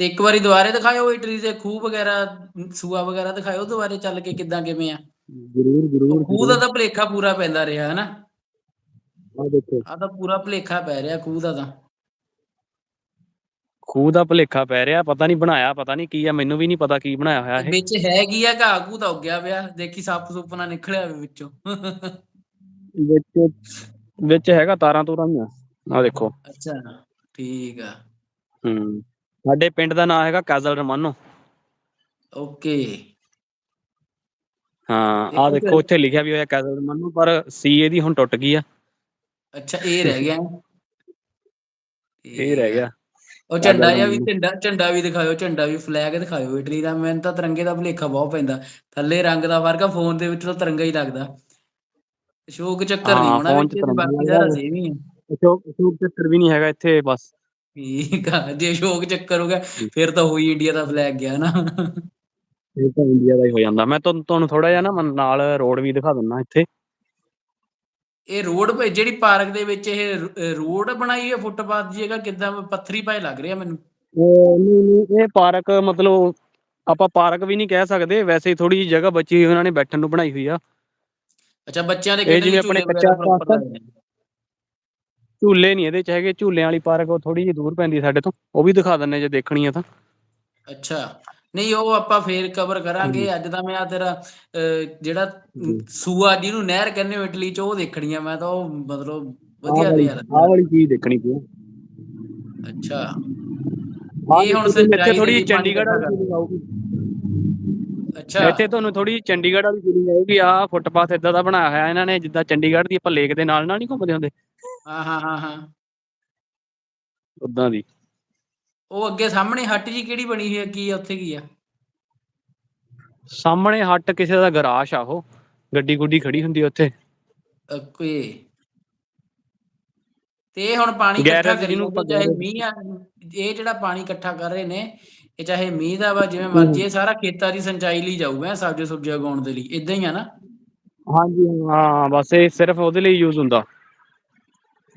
ਤੇ ਇੱਕ ਵਾਰੀ ਦੁਬਾਰੇ ਦਿਖਾਇਓ ਇਟਲੀ ਦੇ ਖੂਹ ਵਗੈਰਾ ਸੂਆ ਵਗੈਰਾ ਦਿਖਾਇਓ ਦੁਬਾਰੇ ਚੱਲ ਕੇ ਕਿੱਦਾਂ ਕਿਵੇਂ ਆ। ਜ਼ਰੂਰ ਜ਼ਰੂਰ ਖੂਹ ਦਾ ਤਾਂ ਭਲੇਖਾ ਪੂਰਾ ਪੈਂਦਾ ਰਿਹਾ ਹਨਾ? ਆ ਦੇਖੋ। ਆ ਤਾਂ ਪੂਰਾ ਭਲੇਖਾ ਪੈ ਰਿਹਾ ਖੂਹ ਦਾ ਤਾਂ। ਖੂਹ ਦਾ ਭਲੇਖਾ ਪੈ ਰਿਹਾ ਪਤਾ ਨਹੀਂ ਬਣਾਇਆ ਪਤਾ ਨਹੀਂ ਕੀ ਆ ਮੈਨੂੰ ਵੀ ਨਹੀਂ ਪਤਾ ਕੀ ਬਣਾਇਆ ਹੋਇਆ ਇਹ। ਵਿੱਚ ਹੈ ਕੀ ਆ ਘਾਹ ਘੂ ਤਾਂ ਉੱਗਿਆ ਪਿਆ ਦੇਖੀ ਸੱਪ ਸੁੱਪ ਨਾ ਨਿਕਲਿਆ ਹੋਵੇ ਵਿੱਚੋਂ। ਵਿੱਚ ਵਿੱਚ ਹੈਗਾ ਤਾਰਾਂ ਤੂਰਾਂ ਹੀ ਆ। ਆ ਦੇਖੋ। ਅੱਛਾ ਠੀਕ ਆ। ਹੂੰ। ਸਾਡੇ ਪਿੰਡ ਦਾ ਨਾਮ ਹੈਗਾ ਕਾਜ਼ਲ ਰਮਾਨੋ। ਓਕੇ। ਹਾਂ ਆ ਦੇਖੋ ਇੱਥੇ ਲਿਖਿਆ ਵੀ ਹੋਇਆ ਕਾਜ਼ਲ ਰਮਾਨੋ ਪਰ ਸੀ ਇਹਦੀ ਹੁਣ ਟੁੱਟ ਗਈ ਆ। ਅੱਛਾ ਇਹ ਰਹਿ ਗਿਆ। ਇਹ ਰਹਿ ਗਿਆ। ਉਹ ਝੰਡਾ ਜਿਹਾ ਵੀ। ਝੰਡਾ ਝੰਡਾ ਵੀ ਦਿਖਾਇਓ ਝੰਡਾ ਵੀ ਫਲੈਗ ਦਿਖਾਇਓ ਇਟਲੀ ਦਾ। ਮੈਨੂੰ ਤਾਂ ਤਿਰੰਗੇ ਦਾ ਭੁਲੇਖਾ ਬਹੁਤ ਪੈਂਦਾ। ਥੱਲੇ ਰੰਗ ਦਾ ਫ਼ਰਕ ਆ ਫੋਨ ਦੇ ਵਿੱਚ ਤਾਂ ਤਿਰੰਗਾ ਹੀ ਲੱਗਦਾ। ਅਸ਼ੋਕ ਚੱਕਰ ਨਹੀਂ ਹੋਣਾ ਵਿੱਚ ਬਾਕੀ ਹੈ। ਸੇਮ ਹੀ ਹੈ ਅਸ਼ੋਕ ਅਸ਼ੋਕ ਚੱਕਰ ਵੀ ਨਹੀਂ ਹੈਗਾ ਇੱਥੇ ਬਸ। ਠੀਕ ਆ ਜੇ ਅਸ਼ੋਕ ਚੱਕਰ ਹੋ ਗਿਆ ਫਿਰ ਤਾਂ ਹੋਈ ਇੰਡੀਆ ਦਾ ਫਲੈਗ ਗਿਆ ਨਾ। ਇਹ ਤਾਂ ਇੰਡੀਆ ਦਾ ਹੀ ਹੋ ਜਾਂਦਾ। ਮੈਂ ਤੁਹਾਨੂੰ ਤੁਹਾਨੂੰ ਥੋੜਾ ਜਿਹਾ ਨਾ ਮ- ਨਾਲ ਰੋਡ ਵੀ ਦਿਖਾ ਦਿੰਦਾ ਇੱਥੇ। ਇਹ ਰੋਡ ਪੇ ਜਿਹੜੀ ਪਾਰਕ ਦੇ ਵਿੱਚ ਇਹ ਰੋਡ ਬਣਾਈ ਹੈ ਫੁੱਟਪਾਥ ਦੀ ਜਗ੍ਹਾ ਕਿਦਾਂ ਪੱਥਰੀ ਪਾਏ ਲੱਗ ਰਿਹਾ ਮੈਨੂੰ? ਨਹੀਂ ਨਹੀਂ ਇਹ ਪਾਰਕ ਮਤਲਬ ਆਪਾਂ ਪਾਰਕ ਵੀ ਨਹੀਂ ਕਹਿ ਸਕਦੇ। ਵੈਸੇ ਹੀ ਥੋੜੀ ਜਿਹੀ ਜਗ੍ਹਾ ਬਚੀ ਹੋਈ ਉਹਨਾਂ ਨੇ ਬੈਠਣ ਨੂੰ ਬਣਾਈ ਹੋਈ ਆ। ਅੱਛਾ ਬੱਚਿਆਂ ਦੇ ਖੇਡਣ ਲਈ ਆਪਣੇ ਝੂਲੇ ਕੱਚਾ ਵਗੈਰਾ proper ਰਾਸਤਾ- ਲੱਗੇ ਨੇ। ਝੂਲੇ ਨਹੀਂ ਇਹਦੇ ਚ ਹੈਗੇ ਝੂਲਿਆਂ ਵਾਲੀ ਪਾਰਕ ਉਹ ਥੋੜੀ ਜਿਹੀ ਦੂਰ ਪੈਂਦੀ ਸਾਡੇ ਤੋਂ ਉਹ ਵੀ ਦਿਖਾ ਦਿੰਨੇ ਜੇ ਦੇਖਣੀ ਆ ਤਾਂ। ਅੱਛਾ ਨਹੀਂ ਉਹ ਆਪਾਂ ਫੇਰ ਕਵਰ ਕਰਾਂਗੇ ਅੱਜ ਤਾਂ ਮੈਂ ਆ ਤੇਰਾ ਜਿਹੜਾ ਜੀ। ਸੂਆ ਜਿਹਨੂੰ ਨਹਿਰ ਕਹਿੰਦੇ ਹੋ ਇਟਲੀ ਚ ਉਹ ਦੇਖਣੀ ਆ ਮੈਂ ਤਾਂ ਉਹ ਮਤਲਬ ਵਧੀਆ ਯਾਰ ਆਹ ਵਾਲੀ ਚੀਜ਼ ਦੇਖਣੀ ਪਈ ਅੱਛਾ। ਇਹ ਹੁਣ ਇੱਥੇ ਥੋੜੀ ਚੰਡੀਗੜ੍ਹ ਅੱਛਾ। ਇੱਥੇ ਤੁਹਾਨੂੰ ਥੋੜੀ ਚੰਡੀਗੜ੍ਹ ਵਾਲੀ ਫੀਲਿੰਗ ਆਊਗੀ ਆਹ ਫੁੱਟਪਾਥ ਇਦਾਂ ਦਾ ਬਣਾਇਆ ਹੋਇਆ ਇਹਨਾਂ ਨੇ ਜਿੱਦਾਂ ਚੰਡੀਗੜ੍ਹ ਦੀ ਆਪਾਂ ਲੇਕ ਦੇ ਨਾਲ ਨਾਲ ਨਹੀਂ ਘੁੰਮਦੇ ਹੁੰਦੇ। ਹਾਂ ਹਾਂ ਹਾਂ ਹਾਂ। ਉਦਾਂ ਦੀ। ਉਹ ਅੱਗੇ ਸਾਹਮਣੇ ਹੱਟ ਜੀ ਕਿਹੜੀ ਬਣੀ ਹੋਈ ਹੈ ਕੀ ਆ ਉੱਥੇ ਕੀ ਆ? ਸਾਹਮਣੇ ਹੱਟ ਕਿਸੇ ਦਾ ਗਰਾਜ ਆ ਉਹ ਗੱਡੀ ਗੁੱਡੀ ਖੜੀ ਹੁੰਦੀ ਆ ਉੱਥੇ। ਓਕੇ ਤੇ ਇਹ ਹੁਣ ਪਾਣੀ ਇਕੱਠਾ ਕਰੀ ਆਪਾਂ ਚਾਹੇ ਮੀਂਹ ਆ ਇਹ ਜਿਹੜਾ ਪਾਣੀ ਇਕੱਠਾ ਕਰ ਰਹੇ ਨੇ ਇਹ ਚਾਹੇ ਮੀਂਹ ਦਾ ਵਾ ਜਿਵੇਂ ਮਰਜ਼ੀ ਇਹ ਸਾਰਾ ਖੇਤਾਂ ਦੀ ਸਿੰਚਾਈ ਲਈ ਜਾਊਗਾ ਸਬਜ਼ੀ ਸੁਬਜ਼ੀ ਉਗਾਉਣ ਦੇ ਲਈ ਇਦਾਂ ਹੀ ਆ ਨਾ? ਹਾਂਜੀ ਹਾਂ ਬਸ ਇਹ ਸਿਰਫ ਉਹਦੇ ਲਈ ਯੂਜ਼ ਹੁੰਦਾ।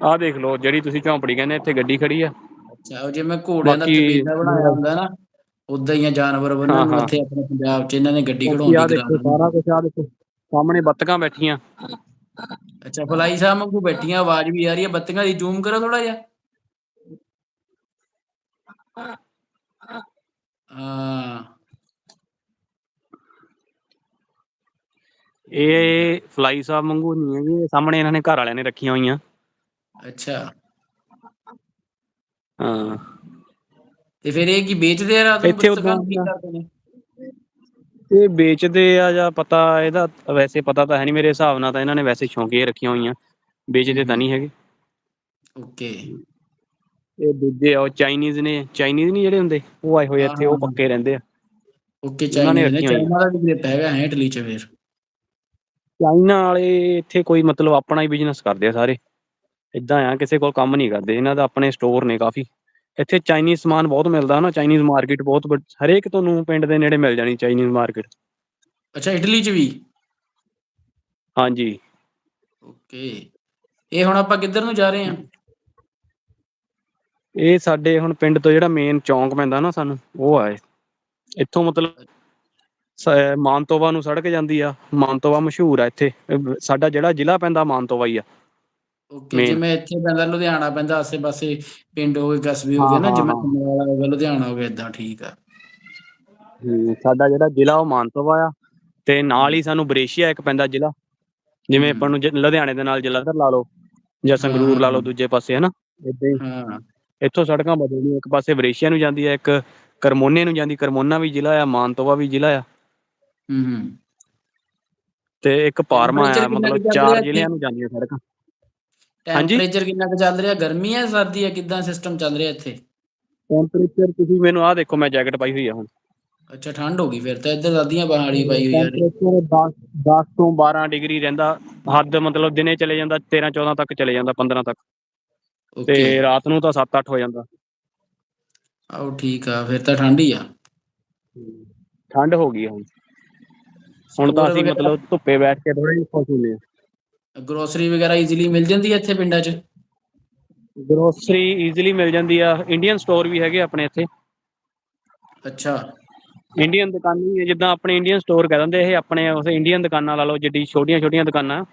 ਆਹ ਦੇਖ ਲਓ ਜਿਹੜੀ ਤੁਸੀਂ ਝੌਂਪੜੀ ਕਹਿੰਦੇ ਇੱਥੇ ਗੱਡੀ ਖੜੀ ਆ। ਅੱਛਾ ਉਹ ਜਿਵੇਂ ਘੋੜਿਆਂ ਦਾ ਬਾਕੀ- ਚਬੇਲਾ ਬਣਾਇਆ ਹੁੰਦਾ ਨਾ ਉਦਾਂ ਹੀ ਆ ਜਾਨਵਰ ਹਾਂ। ਇੱਥੇ ਆਪਣੇ ਪੰਜਾਬ 'ਚ ਇਹਨਾਂ ਨੇ ਗੱਡੀ ਬਾਕੀ ਆਹ ਕਰਾ ਦੇਖੋ। ਸਾਰਾ ਕੁਝ ਆਹ ਦੇਖੋ ਸਾਹਮਣੇ ਬੱਤਕਾਂ ਬੈਠੀਆਂ। ਅੱਛਾ ਫਲਾਈ ਸਾਹਿਬ ਵਾਂਗੂ ਬੈਠੀਆਂ ਆਵਾਜ਼ ਵੀ ਆ ਰਹੀ ਹੈ ਬੱਤੀਆਂ ਦੀ ਜ਼ੂਮ ਕਰੋ ਥੋੜਾ ਜਿਹਾ। ਹਾਂ। ਇਹ ਫਲਾਈ ਸਾਹਿਬ ਵਾਂਗੂ ਨਹੀਂ ਹੈਗੇ ਇਹ ਸਾਹਮਣੇ ਇਹਨਾਂ ਨੇ ਘਰ ਵਾਲਿਆਂ ਨੇ ਰੱਖੀਆਂ ਹੋਈਆਂ। ਅੱਛਾ। ਹਾਂ। ਤੇ ਫਿਰ ਇਹ ਕੀ ਵੇਚਦੇ ਆ ਰਾਤ ਨੂੰ ਇੱਥੇ ਪੁਸਤਕਾਂ? ਉੱਦਾਂ ਕੀ ਕਰਦੇ ਨੇ? ਇਹ ਵੇਚਦੇ ਆ ਜਾਂ ਪਤਾ ਇਹਦਾ ਵੈਸੇ ਪਤਾ ਤਾਂ ਹੈ ਨਹੀਂ ਮੇਰੇ ਹਿਸਾਬ ਨਾਲ ਤਾਂ ਇਹਨਾਂ ਨੇ ਵੈਸੇ ਸ਼ੌਂਕੀਏ ਰੱਖੀਆਂ ਹੋਈਆਂ। ਵੇਚਦੇ ਤਾਂ ਨਹੀਂ ਹੈਗੇ। ਓਕੇ। ਇਹ ਦੂਜੇ ਆ ਉਹ ਚਾਈਨੀਜ਼ ਨੇ। ਚਾਈਨੀਜ਼ ਨਹੀਂ ਜਿਹੜੇ ਹੁੰਦੇ ਉਹ ਆਏ ਹੋਏ ਇੱਥੇ ਉਹ। ਪੱਕੇ ਰਹਿੰਦੇ ਆ। ਓਕੇ ਉਹਨਾਂ ਨੇ। ਚਾਈਨਾ ਦਾ ਵੀ ਗ੍ਰਿਪ ਹੈਗਾ ਹੈ ਇਟਲੀ 'ਚ ਫਿਰ। ਚਾਈਨਾ ਵਾਲੇ ਇੱਥੇ ਕੋਈ ਮਤਲਬ ਆਪਣਾ ਹੀ ਬਿਜ਼ਨਸ ਕਰਦੇ ਆ ਸਾਰੇ। ਇਦਾਂ ਆ ਕਿਸੇ ਕੋਲ ਕੰਮ ਨਹੀਂ ਕਰਦੇ ਇਹਨਾਂ ਦਾ ਆਪਣੇ ਸਟੋਰ ਨੇ ਕਾਫੀ। ਇੱਥੇ ਚਾਈਨੀਜ਼ ਸਮਾਨ ਬਹੁਤ ਮਿਲਦਾ ਨਾ ਚਾਈਨੀਜ਼ ਮਾਰਕੀਟ ਬਹੁਤ ਵੱਡ- ਹਰੇਕ ਤੁਹਾਨੂੰ ਪਿੰਡ ਦੇ ਨੇੜੇ ਮਿਲ ਜਾਣੀ ਚਾਈਨੀਜ਼ ਮਾਰਕੀਟ ਅੱਛਾ ਇਟਲੀ 'ਚ ਵੀ? ਹਾਂਜੀ। ਓਕੇ। ਇਹ ਹੁਣ ਆਪਾਂ ਕਿੱਧਰ ਨੂੰ ਜਾ ਰਹੇ ਹਾਂ? ਇਹ ਸਾਡੇ ਹੁਣ ਪਿੰਡ ਤੋਂ ਜਿਹੜਾ ਮੇਨ ਚੌਂਕ ਪੈਂਦਾ ਨਾ ਸਾਨੂੰ ਉਹ ਆਏ ਇੱਥੋਂ ਮਤਲਬ ਸ- ਮਾਨਤੋਵਾ ਨੂੰ ਸੜਕ ਜਾਂਦੀ ਆ ਮਾਨਤੋਵਾ ਮਸ਼ਹੂਰ ਆ ਇੱਥੇ। ਅਹ ਸਾਡਾ ਜਿਹੜਾ ਜ਼ਿਲ੍ਹਾ ਪੈਂਦਾ ਮਾਨਤੋਵਾ ਹੀ ਆ। ਓਕੇ ਜਿਵੇਂ ਇੱਥੇ ਪੈਂਦਾ ਲੁਧਿਆਣਾ ਪੈਂਦਾ ਆਸੇ-ਪਾਸੇ ਪਿੰਡ ਹੋ ਗਏ ਕਸਬੇ ਹੋ ਹਾਂ, ਗਏ ਨਾ ਹਾਂ, ਜਿਵੇਂ ਹਾਂ। ਹੋ ਗਿਆ ਲੁਧਿਆਣਾ ਹੋ ਗਿਆ ਇਦਾਂ ਠੀਕ ਆ ਹਮ, ਸਾਡਾ ਜਿਹੜਾ ਜ਼ਿਲ੍ਹਾ ਉਹ ਮਾਨਤੋਵਾ ਆ ਤੇ ਨਾਲ ਹੀ ਸਾਨੂੰ ਬਰੇਸ਼ੀਆ ਇੱਕ ਪੈਂਦਾ ਜ਼ਿਲ੍ਹਾ ਜਿਵੇਂ। ਆਪਾਂ ਨੂੰ ਜ- ਲੁਧਿਆਣੇ ਦੇ ਨਾਲ ਜਲੰਧਰ ਲਾ ਲਓ ਜਾਂ ਸੰਗਰੂਰ ਲਾ ਲਓ ਹਾਂ। ਦੂਜੇ ਪਾਸੇ ਹਨਾ ਇਦਾਂ ਹੀ ਹਾਂ ਇੱਥੋਂ ਸੜਕਾਂ ਬਦਲਦੀਆਂ ਇੱਕ ਪਾਸੇ ਬਰੇਸ਼ੀਆ ਨੂੰ ਜਾਂਦੀ ਆ ਇੱਕ ਕਰਮੋਨੇ ਨੂੰ ਜਾਂਦੀ ਕਰਮੋਨਾ ਵੀ ਜ਼ਿਲ੍ਹਾ ਆ ਮਾਨਤੋਵਾ ਵੀ ਜ਼ਿਲ੍ਹਾ ਆ ਹੂੰ ਹੂੰ ਤੇ ਇੱਕ ਪਾਰਮਾ ਆ ਕਿੰਨਾ ਮਤਲਬ ਕੁ ਚੱਲ ਚਾਰ ਰਿਹਾ ਜ਼ਿਲ੍ਹਿਆਂ? ਨੂੰ ਜਾਂਦੀਆਂ ਸੜਕਾਂ? ਟੈਂਪਰੇਚਰ ਕਿੰਨਾ ਕੁ ਚੱਲ ਰਿਹਾ? ਗਰਮੀ ਹੈ ਸਰਦੀ ਹੈ? ਕਿਦਾਂ ਸਿਸਟਮ ਚੱਲ ਰਿਹਾ ਇੱਥੇ? ਟੈਂਪਰੇਚਰ ਤੁਸੀਂ ਮੈਨੂੰ ਆਹ ਦੇਖੋ ਮੈਂ ਜੈਕਟ ਪਾਈ ਹੋਈ ਆ ਹੁਣ। ਅੱਛਾ ਠੰਡ ਹੋ ਗਈ ਫਿਰ ਤਾਂ। ਇੱਧਰ ਦਾਦੀਆਂ ਪਹਾੜੀ ਪਾਈ ਹੋਈ ਆ ਟੈਂਪਰੇਚਰ 10 10 ਤੋਂ 12 ਡਿਗਰੀ ਰਹਿੰਦਾ। ਹੱਦ ਮਤਲਬ ਦਿਨੇ ਚਲੇ ਜਾਂਦਾ 13 14 ਤੱਕ ਚਲੇ ਜਾਂਦਾ 15 ਤੱਕ। ਤੇ ਰਾਤ ਨੂੰ ਤਾਂ 7 8 ਹੋ ਜਾਂਦਾ। ਆਓ ਠੀਕ ਆ ਫਿਰ ਤਾਂ ਠੰਡ ਹੀ ਆ। ਠੰਡ ਹੋ ਗਈ ਹੁਣ। ਹੁਣ ਤਾਂ ਅਸੀਂ ਮਤਲਬ ਧੁੱਪੇ ਬੈਠ ਕੇ ਥੋੜਾ ਜਿਹਾ ਖੁਸ਼ ਹੁੰਦੇ ਆ। ਗਰੋਸਰੀ ਵਗੈਰਾ ਈਜ਼ੀਲੀ ਮਿਲ ਜਾਂਦੀ ਹੈ ਇੱਥੇ ਪਿੰਡਾਂ 'ਚ? ਗਰੋਸਰੀ ਈਜ਼ੀਲੀ ਮਿਲ ਜਾਂਦੀ ਆ। ਇੰਡੀਅਨ ਸਟੋਰ ਵੀ ਹੈਗੇ ਆਪਣੇ ਇੱਥੇ। ਅੱਛਾ। ਇੰਡੀਅਨ ਦੁਕਾਨੀ ਹੈ ਜਿੱਦਾਂ ਆਪਣੇ ਇੰਡੀਅਨ ਸਟੋਰ ਕਹਿ ਦਿੰਦੇ ਇਹ ਆਪਣੇ ਉਸ ਇੰਡੀਅਨ ਦੁਕਾਨਾਂ ਲਾ ਲਓ ਜਿੱਡੀ ਛੋਟੀਆਂ ਛੋਟੀਆਂ ਦੁਕਾਨਾਂ।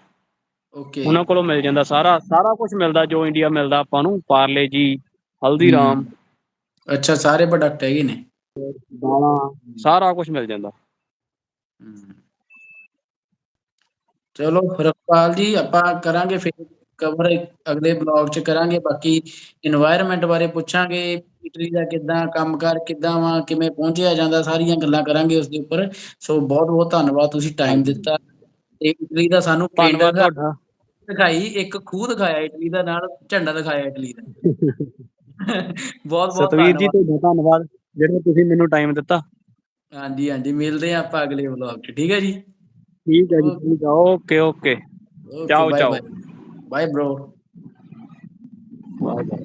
ਓਕੇ ਉਹਨਾਂ ਕੋਲੋਂ ਮਿਲ ਜਾਂਦਾ ਸਾਰਾ ਸਾਰਾ ਕੁਝ ਮਿਲਦਾ ਜੋ ਇੰਡੀਆ ਮਿਲਦਾ ਆਪਾਂ ਨੂੰ ਪਾਰਲੇ ਜੀ ਹਲਦੀਰਾਮ। ਅੱਛਾ ਸਾਰੇ ਪ੍ਰੋਡਕਟ ਹੈਗੇ ਨੇ। ਦਾਲਾਂ ਸਾਰਾ ਕੁਝ ਮਿਲ ਜਾਂਦਾ। ਚਲੋ ਰਖਪਾਲ ਜੀ ਆਪਾਂ ਕਰਾਂਗੇ ਫਿਰ ਕਵਰ ਅਗਲੇ ਬਲੌਗ 'ਚ ਕਰਾਂਗੇ ਬਾਕੀ এনवायरमेंट ਬਾਰੇ ਪੁੱਛਾਂਗੇ ਇਟਲੀ ਦਾ ਕਿੱਦਾਂ ਕੰਮਕਾਰ ਕਿੱਦਾਂ ਵਾ ਕਿਵੇਂ ਪਹੁੰਚਿਆ ਜਾਂਦਾ ਸਾਰੀਆਂ ਗੱਲਾਂ ਕਰਾਂਗੇ ਉਸ ਦੇ ਉੱਪਰ। ਸੋ ਬਹੁਤ ਬਹੁਤ ਧੰਨਵਾਦ ਤੁਸੀਂ ਟਾਈਮ ਦਿੱਤਾ। ਇਟਲੀ ਦਾ ਸਾਨੂੰ ਪਿੰਡ ਤੁਹਾਡਾ। ਦਿਖਾਈ ਇੱਕ ਖੂਹ ਦਿਖਾਇਆ ਇਟਲੀ ਦਾ ਨਾਲ ਝੰਡਾ ਦਿਖਾਇਆ ਇਟਲੀ ਦਾ। ਬਹੁਤ ਬਹੁਤ ਸਤਵੀਰ ਜੀ ਤੁਹਾਡਾ ਧੰਨਵਾਦ ਜਿਹੜਾ ਤੁਸੀਂ ਮੈਨੂੰ ਟਾਈਮ ਦਿੱਤਾ। ਹਾਂਜੀ ਹਾਂਜੀ ਮਿਲਦੇ ਆਪਾਂ ਅਗਲੇ ਵਲੌਗ 'ਚ ਠੀਕ ਹੈ ਜੀ? ਠੀਕ ਹੈ ਜੀ ਠੀਕ ਆ okay okay okay ciao, bye ciao. Bye bye bro bye bye